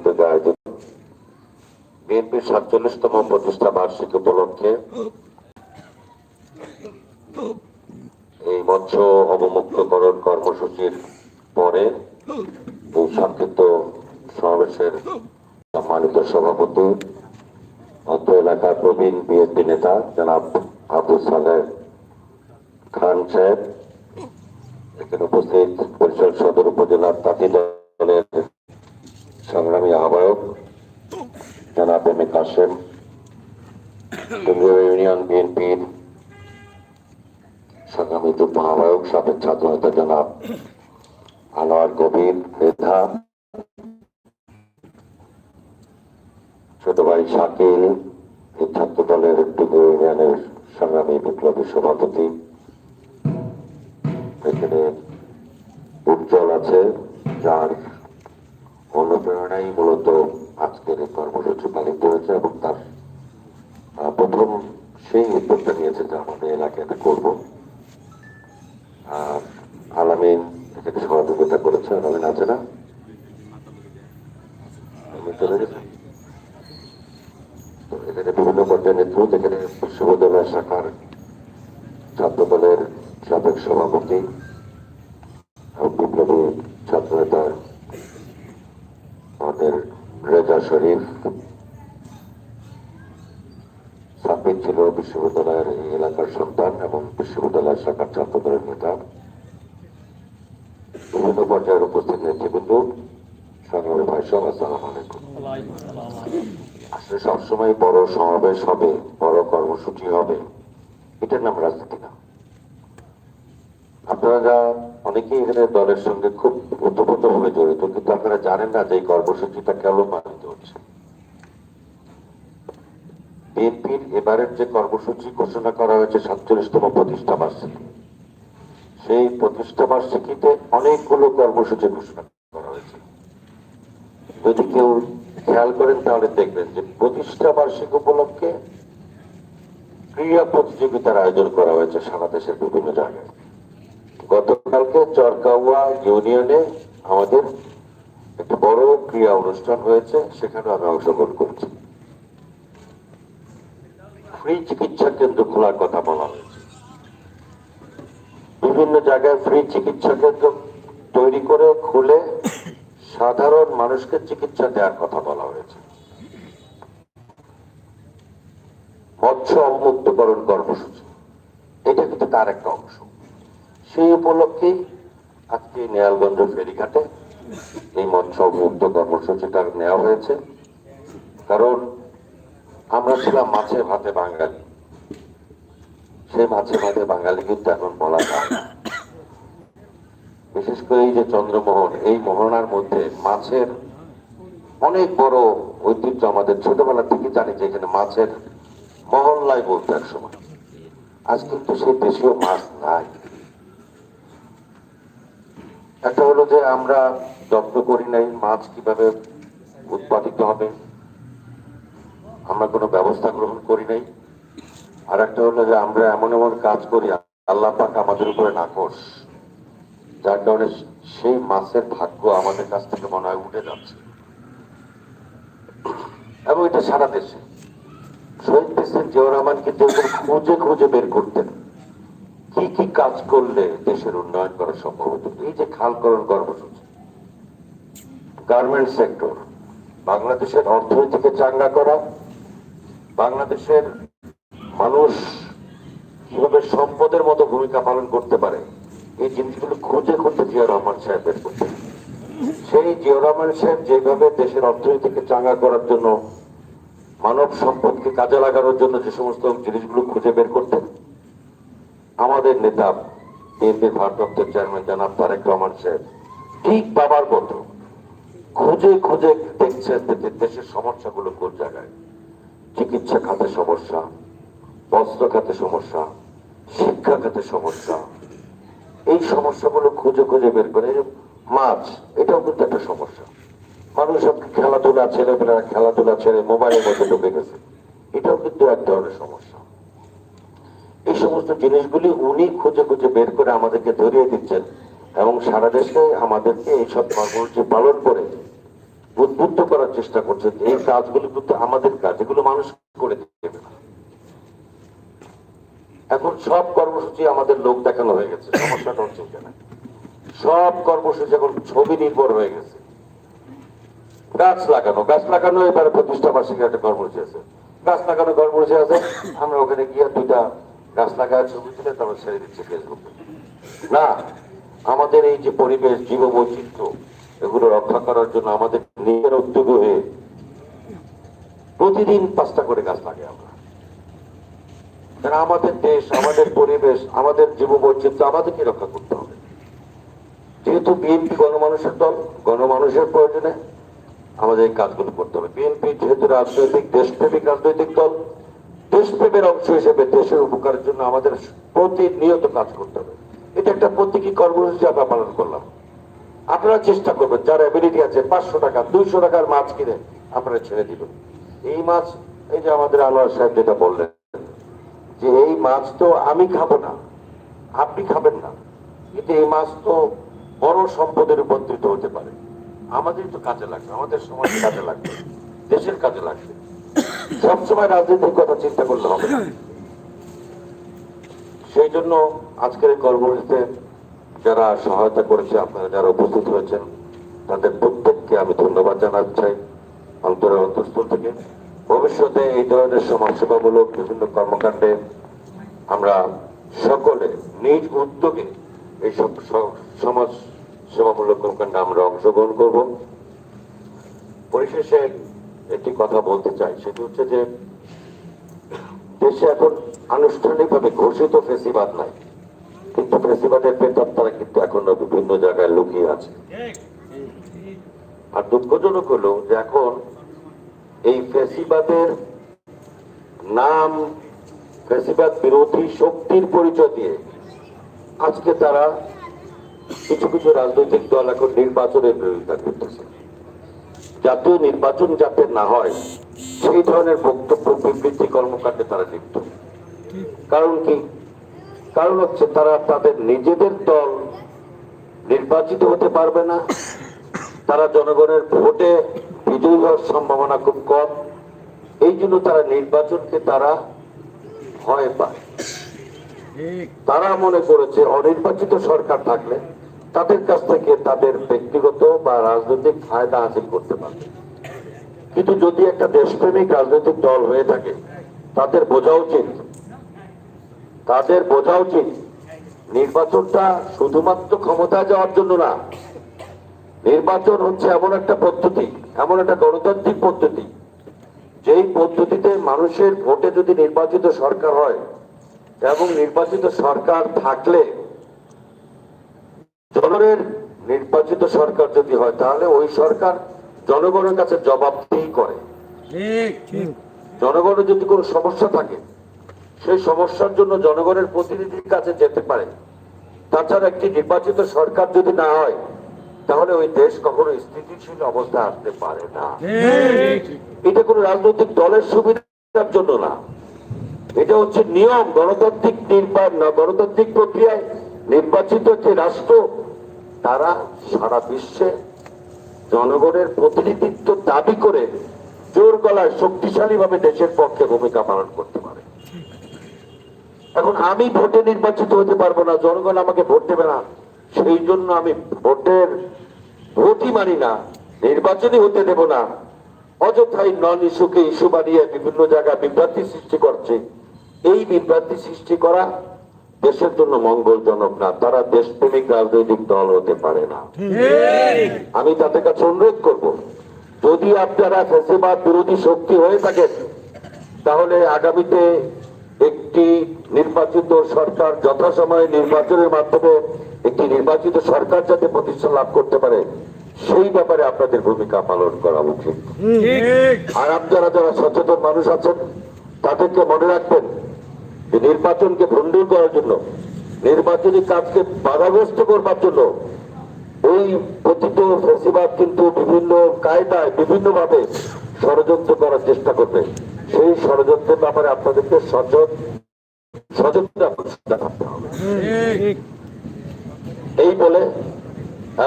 উদ্যোগে আয়োজিত বিএনপির সাতচল্লিশতম প্রতিষ্ঠা বার্ষিকী উপলক্ষে এই মৎস্য অবমুক্তকরণ কর্মসূচির পরে এই সংক্ষিপ্ত সমাবেশের সম্মানিত সভাপতি, অত্র এলাকার প্রবীণ বিএনপি নেতা জনাব আবুল সালেহ খান সাহেব। এখানে উপস্থিত পরিষদ সদর উপজেলার তাঁতি দলের সংগ্রামী আহ্বায়ক জনাব এম এ কাসেম কেন্দ্রীয় ইউনিয়ন বিএনপির সংগ্রামী যুগ্ম আহ্বায়ক সাবেক ছাত্র নেতা জনাব আনোয়ার কবির মেধা ছোট ভাই শাকিল ছাত্র দলের যুব ইউনিয়নের সংগ্রামী বিপ্লবী সভাপতি এখানে উজ্জ্বল আছে, যার অনুপ্রেরণাই মূলত আজকের এই কর্মসূচি পালিত হয়েছে এবং তার প্রথম সেই উদ্যোগটা নিয়েছে যে আমাদের এলাকায় এটা করব। আর আলামিন এটাকে সহযোগিতা করেছে, আলামিন আছে না? এখানে বিভিন্ন পর্যায়ের নেতৃত্ব এখানে বিশ্ববিদ্যালয় শাখার ছাত্র দলের সাবেক সভাপতি এবং বিপ্লবী ছাত্র নেতা আমাদের রেজা শরীফ সাব্বির ছিল বিশ্ববিদ্যালয়ের এলাকার সন্তান এবং বিশ্ববিদ্যালয় শাখার ছাত্র দলের নেতা। বিভিন্ন পর্যায়ের উপস্থিত নেতৃবৃন্দ সংগ্রামী ভাই সব আসসালাম আসলে সবসময় বড় সমাবেশ হবে, বড় কর্মসূচি হবে। এটার নাম রাজনীতি না। আপনারা অনেকেই এখানে দলের সঙ্গে খুব ওতপ্রোত ভাবে জড়িত, কিন্তু আপনারা জানেন না যে এই কর্মসূচিটা কেন পালিত হচ্ছে। বিএনপির এবারের যে কর্মসূচি ঘোষণা করা হয়েছে, সাতচল্লিশতম প্রতিষ্ঠা বার্ষিকী, সেই প্রতিষ্ঠা বার্ষিকীতে অনেকগুলো কর্মসূচি ঘোষণা করা হয়েছে। যদি কেউ খেয়াল করেন, তাহলে দেখবেন যে প্রতিষ্ঠা বার্ষিক উপলক্ষে ক্রীড়া প্রতিযোগিতার আয়োজন করা হয়েছে সারা দেশের বিভিন্ন জায়গায়। গতকালকে চরকাউয়া ইউনিয়নে আমাদের একটা বড় ক্রীড়া অনুষ্ঠান হয়েছে, সেখানে আমি অংশগ্রহণ করছি। ফ্রি চিকিৎসা কেন্দ্র খোলার কথা বলা হয়েছে। বিভিন্ন জায়গায় ফ্রি চিকিৎসা কেন্দ্র তৈরি করে, খুলে সাধারণ মানুষকে চিকিৎসা দেওয়ার কথা বলা হয়েছে। মৎস্য অবমুক্তকরণ কর্মসূচি। এটা কিন্তু তার একটা অংশ। সেই উপলক্ষেই আজকে নেয়ালগঞ্জ ফেরিঘাটে এই মৎস্য অবমুক্ত কর্মসূচিটা নেওয়া হয়েছে। কারণ আমরা ছিলাম মাছে ভাতে বাঙালি। সেই মাছে ভাতে বাঙালি কিন্তু এখন বলা যায় বিশেষ করে এই যে চন্দ্রমোহন, এই মোহনার মধ্যে মাছের অনেক বড় ঐতিহ্য আমাদের ছোটবেলা থেকে জানি যে এখানে মাছের মহল্লায় বলতে এক সময়। আজ কিন্তু সেই দেশীয় মাছ নাই। একটা হলো যে আমরা যত্ন করি নাই মাছ কীভাবে উৎপাদিত হবে। আমরা কোনো ব্যবস্থা গ্রহণ করি নাই। আর একটা হলো যে আমরা এমন এমন কাজ করি, আল্লাহ পাক আমাদের উপরে নাকশ যার কারণে সেই মাছের ভাগ্য আমাদের কাছ থেকে মনে হয় উঠে যাচ্ছে। এবং এটা সারা দেশে। শহীদ প্রেসিডেন্ট জিয়াউর রহমান কিন্তু এগুলো খুঁজে খুঁজে বের করতেন। কি কি কাজ করলে দেশের উন্নয়ন করা সম্ভব হতো? এই যে খালকরণ কর্মসূচি গার্মেন্ট সেক্টর বাংলাদেশের অর্থনীতিকে চাঙ্গা করা, বাংলাদেশের মানুষ কীভাবে সম্পদের মতো ভূমিকা পালন করতে পারে, এই জিনিসগুলো খুঁজে খুঁজে জিয়া রহমান সাহেব বের করতেন সেই জিয়া রহমান সাহেব যেভাবে দেশের অর্থনীতিকে চাঙ্গা করার জন্য মানব সম্পদকে কাজে লাগানোর জন্য যে সমস্ত জিনিসগুলো খুঁজে বের করতেন আমাদের নেতা বিএনপির ভারপ্রাপ্ত চেয়ারম্যান জানাব তারেক রহমান সাহেব। ঠিক বাবার মতো খুঁজে খুঁজে দেখছেন যে দেশের সমস্যাগুলো কোন জায়গায়। চিকিৎসা খাতে সমস্যা, বস্ত্র খাতে সমস্যা, শিক্ষা খাতে সমস্যা। এই সমস্যাগুলো খুঁজে খুঁজে বের করে মাছ, এটাও কিন্তু একটা সমস্যা। মানুষ খেলাধুলা ছেলেমেয়েরা খেলাধুলা ছেড়ে মোবাইলের মধ্যে ঢুকে গেছে। এটাও কিন্তু এক ধরনের সমস্যা। এই সমস্ত জিনিসগুলি উনি খুঁজে খুঁজে বের করে আমাদেরকে ধরিয়ে দিচ্ছেন এবং সারা দেশে আমাদেরকে এইসব কর্মসূচি পালন করে উদ্বুদ্ধ করার চেষ্টা করছেন। এই কাজগুলো কিন্তু আমাদের কাজ, এগুলো মানুষ করে দেবে। এখন সব কর্মসূচি আমাদের লোক দেখানো হয়ে গেছে সমস্যাটা হচ্ছে সব কর্মসূচি এখন ছবি নির্ভর হয়ে গেছে। গাছ লাগানো গাছ লাগানো এবারে প্রতিষ্ঠা বার্ষিকী একটা কর্মসূচি আছে। গাছ লাগানো কর্মসূচি আছে, আমরা ওখানে গিয়ে দুইটা গাছ লাগায় ছবি তুলে তারপর ছেড়ে দিচ্ছি ফেসবুকে না, আমাদের এই যে পরিবেশ, জীব বৈচিত্র্য, এগুলো রক্ষা করার জন্য আমাদের নিজের উদ্যোগী হয়ে প্রতিদিন পাঁচটা করে গাছ লাগে আমরা। আমাদের দেশ, আমাদের পরিবেশ, আমাদের জীব বৈচিত্র্য, আমাদেরকে রক্ষা করতে হবে। যেহেতু বিএনপি গণমানুষের দল, গণমানুষের প্রয়োজনে আমাদের এই কাজগুলো করতে হবে। বিএনপি যেহেতু রাজনৈতিক, দেশপ্রেমিক রাজনৈতিক দল দেশপ্রেমের অংশ হিসেবে দেশের উপকারের জন্য আমাদের প্রতিনিয়ত কাজ করতে হবে। এটা একটা প্রতীকী কর্মসূচি আমরা পালন করলাম। আপনারা চেষ্টা করবেন, যার অ্যাবিলিটি আছে, পাঁচশো টাকা, দুইশো টাকার মাছ কিনে আপনারা ছেড়ে দিবেন। এই মাছ, এই যে আমাদের আনোয়ার সাহেব যেটা বললেন, যে এই মাছ তো আমি খাব না, আপনি খাবেন না। কিন্তু এই মাছ তো বড় সম্পদে রূপান্তরিত হতে পারে। আমাদের তো কাজে লাগবে, আমাদের সমাজে কাজে লাগবে, দেশের কাজে লাগবে। সবসময় রাজনীতির কথা চিন্তা করলে হবে সেই জন্য আজকের এই কর্মসূচিতে যারা সহায়তা করেছে, আপনারা যারা উপস্থিত হয়েছেন, তাদের প্রত্যেককে আমি ধন্যবাদ জানাতে চাই অন্তরের অন্তঃস্থল থেকে। ভবিষ্যতে এই ধরনের সমাজসেবামূলক বিভিন্ন কর্মকাণ্ডে আমরা সকলে নিজ উদ্যোগে স- সমাজ সেবামূলক কর্মকাণ্ডে আমরা অংশগ্রহণ করব। পরিশেষে একটি কথা বলতে চাই, সেটি হচ্ছে যে দেশে এখন আনুষ্ঠানিকভাবে ঘোষিত ফেসিবাদ নাই। কিন্তু ফেসিবাদের প্রেতাত্মারা কিন্তু এখনও বিভিন্ন জায়গায় লুকিয়ে আছে। আর দুঃখজনক হলো যে এখন এই ফেসিবাদের নাম, ফেসিবাদ বিরোধী শক্তির পরিচয় দিয়ে আজকে তারা কিছু কিছু রাজনৈতিক দল এখন নির্বাচনের বিরোধিতা করতেছে। জাতীয় নির্বাচন যাতে না হয়, সেই ধরনের বক্তব্য বিবৃতি কর্মকাণ্ডে তারা লিপ্ত। কারণ কি? কারণ হচ্ছে তারা তাদের নিজেদের দল নির্বাচিত হতে পারবে না। তারা জনগণের ভোটে বিজয়ী হওয়ার সম্ভাবনা খুব কম। এই জন্য তারা নির্বাচনকে তারা ভয় পায়। তারা মনে করেছে, অনির্বাচিত সরকার থাকলে তাদের কাছ থেকে তাদের ব্যক্তিগত বা রাজনৈতিক ফায়দা হাসিল করতে পারবে। কিন্তু যদি একটা দেশপ্রেমিক রাজনৈতিক দল হয়ে থাকে, তাদের বোঝা উচিত, তাদের বোঝা উচিত নির্বাচনটা শুধুমাত্র ক্ষমতায় যাওয়ার জন্য না, নির্বাচন হচ্ছে এমন একটা পদ্ধতি, এমন একটা গণতান্ত্রিক পদ্ধতি, যেই পদ্ধতিতে মানুষের ভোটে যদি নির্বাচিত সরকার হয় এবং নির্বাচিত সরকার থাকলে জনগণের নির্বাচিত সরকার যদি হয় তাহলে ওই সরকার জনগণের কাছে জবাবদিহি করে। জনগণের যদি কোনো সমস্যা থাকে সেই সমস্যার জন্য জনগণের প্রতিনিধির কাছে যেতে পারে। তাছাড়া একটি নির্বাচিত সরকার যদি না হয় তাহলে ওই দেশ কখনো স্থিতিশীল অবস্থায় আসতে পারে না। এটা কোনো রাজনৈতিক দলের সুবিধার জন্য না। এটা হচ্ছে নিয়ম গণতান্ত্রিক নির্বাচন গণতান্ত্রিক প্রক্রিয়ায় নির্বাচিত যে রাষ্ট্র তারা সারা বিশ্বে জনগণের প্রতিনিধিত্ব দাবি করে জোর গলায় শক্তিশালী ভাবে দেশের পক্ষে ভূমিকা পালন করতে পারে। এখন আমি ভোটে নির্বাচিত হতে পারব না, জনগণ আমাকে ভোট দেবে না। সেই জন্য আমি ভোটের ভোটই মানি না নির্বাচনই হতে দেব না। অযথাই নন ইস্যুকে ইস্যু বানিয়ে বিভিন্ন জায়গায় বিভ্রান্তি সৃষ্টি করছে। এই বিভ্রান্তি সৃষ্টি করা দেশের জন্য মঙ্গলজনক না তারা দেশপ্রেমিক রাজনৈতিক দল হতে পারে না। আমি তাদের কাছে অনুরোধ করব যদি আপনারা ফেসিবাদ বিরোধী শক্তি হয়ে থাকেন তাহলে আগামীতে একটি নির্বাচিত সরকার যথাসময়ে নির্বাচনের মাধ্যমে একটি নির্বাচিত সরকার যাতে প্রতিষ্ঠা লাভ করতে পারে সেই ব্যাপারে আপনাদের ভূমিকা পালন করা উচিত। আর আপনারা যারা সচেতন মানুষ আছেন তাদেরকে মনে রাখবেন যে নির্বাচনকে ভণ্ডুল করার জন্য, নির্বাচনী কাজকে বাধাগ্রস্ত করবার জন্য, ওই পতিত ফেসিবাদ কিন্তু বিভিন্ন কায়দায় বিভিন্ন ভাবে ষড়যন্ত্র করার চেষ্টা করবে। সেই ষড়যন্ত্রের ব্যাপারে আপনাদেরকে হবে। এই বলে,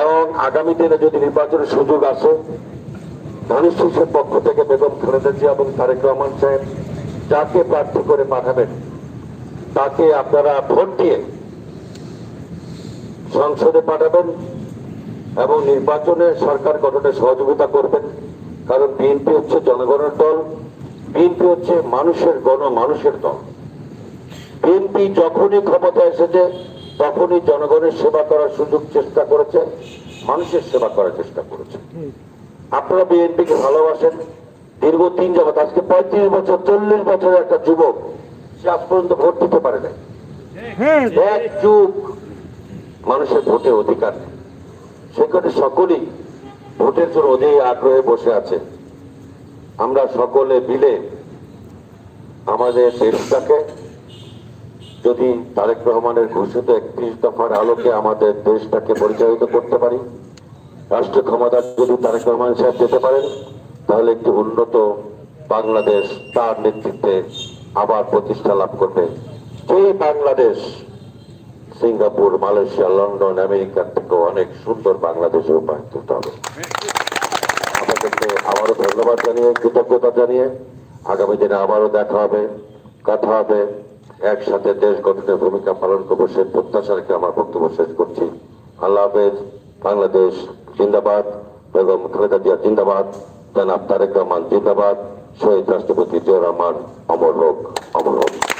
এবং আগামী দিনে যদি নির্বাচনের সুযোগ আসে ধানুষ শীষের পক্ষ থেকে বেগম খালেদা এবং তারেক রহমান সাহেব যাকে প্রার্থী করে পাঠাবেন তাকে আপনারা ভোট দিয়ে সংসদে পাঠাবেন এবং নির্বাচনে সরকার গঠনে সহযোগিতা করবেন। কারণ বিএনপি হচ্ছে জনগণের দল, বিএনপি হচ্ছে মানুষের গণ মানুষের দল। বিএনপি যখনই ক্ষমতা এসেছে, তখনই জনগণের সেবা করার সুযোগ চেষ্টা করেছে, মানুষের সেবা করার চেষ্টা করেছে। আপনারা বিএনপিকে ভালোবাসেন। দীর্ঘ তিন জগৎ আজকে পঁয়ত্রিশ বছর, চল্লিশ বছরের একটা যুবক আজ পর্যন্ত ভোট দিতে পারে নাই। হ্যাঁ। এক যুগ মানুষের ভোটের অধিকার নেই। সেখানে সকলেই ভোটের জন্য অধীর আগ্রহে বসে আছে। আমরা সকলে মিলে আমাদের দেশটাকে যদি তারেক রহমানের ঘোষিত একত্রিশ দফার আলোকে আমাদের দেশটাকে পরিচালিত করতে পারি রাষ্ট্র ক্ষমতা যদি তারেক রহমান সাহেব যেতে পারেন তাহলে একটি উন্নত বাংলাদেশ তার নেতৃত্বে আবার প্রতিষ্ঠা লাভ করবে। সেই বাংলাদেশ, সিঙ্গাপুর, মালয়েশিয়া, লন্ডন আমেরিকার থেকে অনেক সুন্দর বাংলাদেশে রূপায়িত হবে। আপনাদেরকে আবারও ধন্যবাদ জানিয়ে, কৃতজ্ঞতা জানিয়ে আগামী দিনে আবারও দেখা হবে, কথা হবে। একসাথে দেশ গঠনের ভূমিকা পালন করব সে প্রত্যাশা রেখে আমার বক্তব্য শেষ করছি। আল্লাহ হাফেজ, বাংলাদেশ জিন্দাবাদ। বেগম খালেদা জিয়া জিন্দাবাদ। জনাব তারেক রহমান জিন্দাবাদ। শহীদ রাষ্ট্রপতি জিয়া রহমান অমর হোক অমর হোক।